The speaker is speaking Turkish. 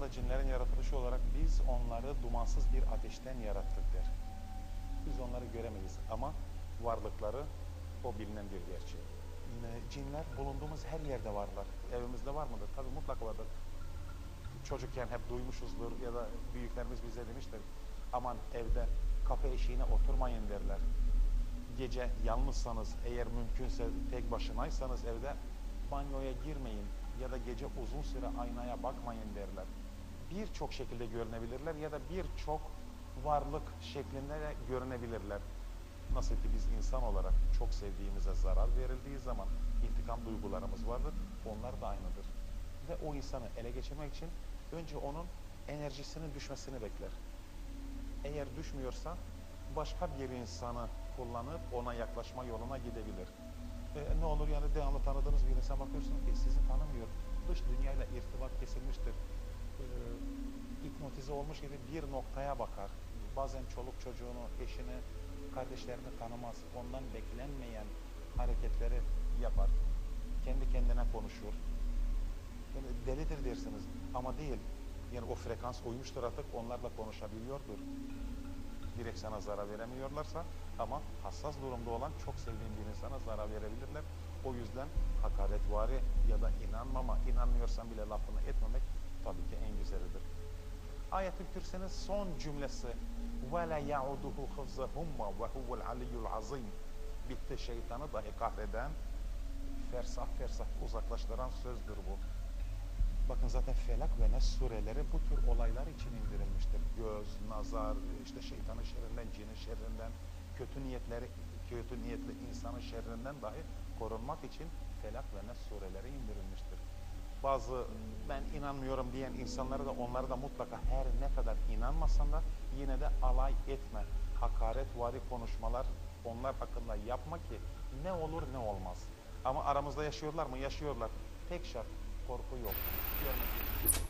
da cinlerin yaratılışı olarak biz onları dumansız bir ateşten yarattık der. Biz onları göremeyiz ama varlıkları o bilinen bir gerçek. Yine cinler bulunduğumuz her yerde varlar. Evimizde var mıdır? Tabii mutlaka vardır. Çocukken hep duymuşuzdur ya da büyüklerimiz bize demiştir. Aman evde kapı eşiğine oturmayın derler. Gece yalnızsanız eğer mümkünse tek başınaysanız evde banyoya girmeyin ya da gece uzun süre aynaya bakmayın derler. Birçok şekilde görünebilirler ya da birçok varlık şeklinde de görünebilirler. Nasıl ki biz insan olarak çok sevdiğimize zarar verildiği zaman intikam duygularımız vardır. Onlar da aynıdır. Ve o insanı ele geçirmek için önce onun enerjisinin düşmesini bekler. Eğer düşmüyorsa başka bir insanı kullanıp ona yaklaşma yoluna gidebilir. E, ne olur yani devamlı tanıdığınız bir insan bakıyorsun ki sizi tanımıyor. Dış dünyayla olmuş gibi bir noktaya bakar. Bazen çoluk çocuğunu, eşini, kardeşlerini tanımaz. Ondan beklenmeyen hareketleri yapar. Kendi kendine konuşur. Yani delidir dersiniz ama değil. Yani o frekans uymuştur artık onlarla konuşabiliyordur. Direkt sana zarar veremiyorlarsa ama hassas durumda olan çok sevdiğin bir insana zarar verebilirler. O yüzden hakaretvari ya da inanmama, inanmıyorsan bile lafını etmemek tabii ki en güzelidir. Ayet-i Kürsi'nin son cümlesi وَلَا يَعُدُهُ خِفْزَهُمَّ وَهُوَ الْعَلِيُّ الْعَظِيمُ Bitti şeytanı dahi kahreden, fersah fersah uzaklaştıran sözdür bu. Bakın zaten Felak ve Nes sureleri bu tür olaylar için indirilmiştir. Göz, nazar, işte şeytanın şerrinden, cinin şerrinden, kötü niyetleri, kötü niyetli insanın şerrinden dahi korunmak için Felak ve Nes sureleri indirilmiştir. Bazı ben inanmıyorum diyen insanları da onları da mutlaka her ne kadar inanmasan da yine de alay etme. Hakaretvari konuşmalar onlar hakkında yapma ki ne olur ne olmaz. Ama aramızda yaşıyorlar mı? Yaşıyorlar. Tek şart korku yok. Görmek.